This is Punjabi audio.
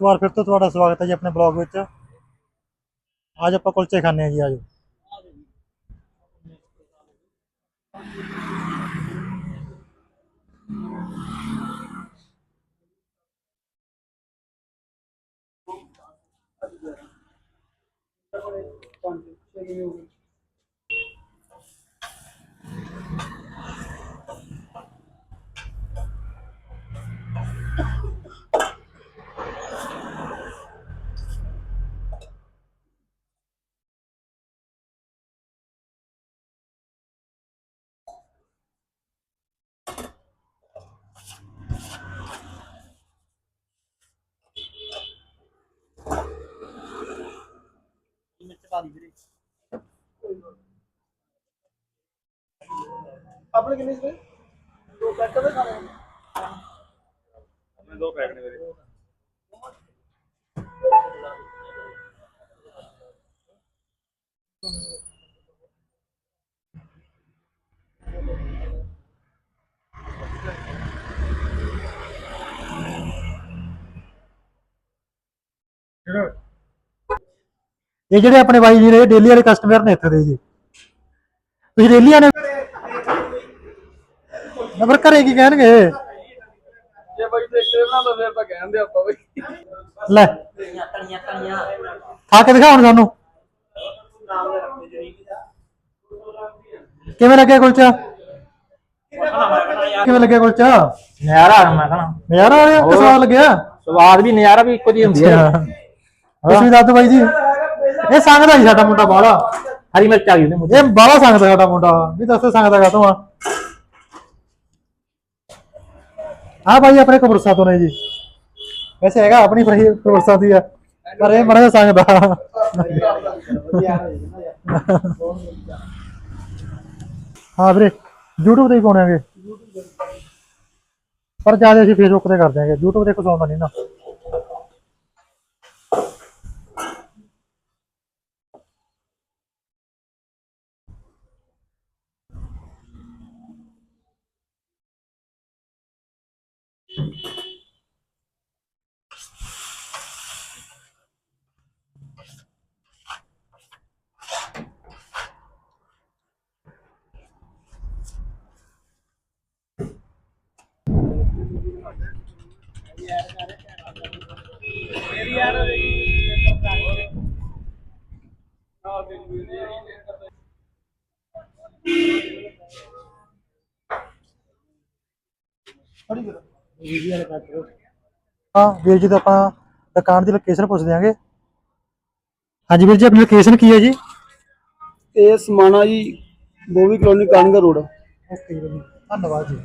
ਇੱਕ ਵਾਰ ਫਿਰ ਤੋਂ ਤੁਹਾਡਾ ਸਵਾਗਤ ਹੈ ਜੀ ਆਪਣੇ ਬਲੌਗ ਵਿੱਚ। ਅੱਜ ਆਪਾਂ ਕੁਲਚੇ ਖਾਣੇ ਆ ਜੀ, ਆਜੋ। ਆਪਣੇ ਕਿੰਨੇ ਸੀ ਦੋ ਪੈਕ ਦੇ ਖਾਣੇ ਆਪਣੇ ਦੋ ਪੈਕ ਨੇ ਮੇਰੇ ਇਹ ਜਿਹੜੇ ਆਪਣੇ ਬਾਈ ਜੀ ਨੇ ਡੇਲੀ ਵਾਲੇ ਕਸਟਮਰ ਨੇ ਇੱਥੇ ਦੇ ਜੀ। ਤੁਸੀਂ ਡੇਲੀ ਆਨੇ ਨੰਬਰ ਘਰੇ ਕੀ ਕਹਿਣਗੇ? ਜੇ ਬਾਈ ਦੇਖਦੇ ਬਣਾ ਤਾਂ ਫਿਰ ਤਾਂ ਕਹਿੰਦੇ ਆਪਾਂ ਬਈ। ਲੈ। ਖਾ ਕੇ ਦਿਖਾਉਣ ਸਾਨੂੰ। ਕਿਵੇਂ ਲੱਗਿਆ ਕੁਲਚਾ? ਕਿਵੇਂ ਲੱਗਿਆ ਕੁਲਚਾ? ਨਜ਼ਾਰਾ ਮੈਂ ਕਹਣਾ ਨਜ਼ਾਰਾ ਆਇਆ ਕਿ ਸਵਾਦ ਲੱਗਿਆ? ਸਵਾਦ ਵੀ ਨਜ਼ਾਰਾ ਵੀ ਇੱਕੋ ਜਿਹੀ ਹੁੰਦੀ ਹੈ ਤੁਸੀਂ ਦੱਸ ਬਾਈ ਜੀ। ਇਹ ਸੰਗਦਾ ਜੀ ਸਾਡਾ ਮੁੰਡਾ ਬਾਲਾ ਹਰੀ ਮਿਰਚ ਆ ਗਈ ਉਹਦੇ ਮੂੰਹ ਇਹ ਬਾਲਾ ਸੰਗਦਾ ਸਾਡਾ ਮੁੰਡਾ। ਵੀ ਦੱਸੋ ਸੰਗਦਾ ਕਾਤੋਂ ਆ? ਆ ਭਾਈ ਆਪਣੇ ਕਬਰਸਾ ਤੋਂ ਨੇ ਜੀ। ਵੈਸੇ ਹੈਗਾ ਆਪਣੀ ਫਰੀ ਕਬਰਸਾ ਦੀ ਆ ਪਰ ਇਹ ਮੜਾ ਸੰਗਦਾ ਹਾਂ ਵੀਰੇ YouTube ਤੇ ਹੀ ਪਾਉਣਾਂਗੇ ਪਰ ਜ਼ਿਆਦਾ ਅਸੀਂ Facebook ਤੇ ਕਰ ਦਿਆਂਗੇ YouTube ਤੇ ਕੁਝ ਆਉਂਦਾ ਨਹੀਂ ਨਾ। What do you do? ਹਾਂ ਵੀਰ ਜੀ ਤੋਂ ਆਪਾਂ ਦੁਕਾਨ ਦੀ ਲੋਕੇਸ਼ਨ ਪੁੱਛ ਦਿਆਂਗੇ ਹਾਂਜੀ ਵੀਰ ਜੀ ਆਪਣੀ ਲੋਕੇਸ਼ਨ ਕੀ ਹੈ ਜੀ? ਇਹ ਸਮਾਣਾ ਜੀ ਬੋਵੀ ਕਲੋਨੀ ਕਾਨਗਾ ਰੋਡ ਓਕੇ ਜੀ ਧੰਨਵਾਦ ਜੀ।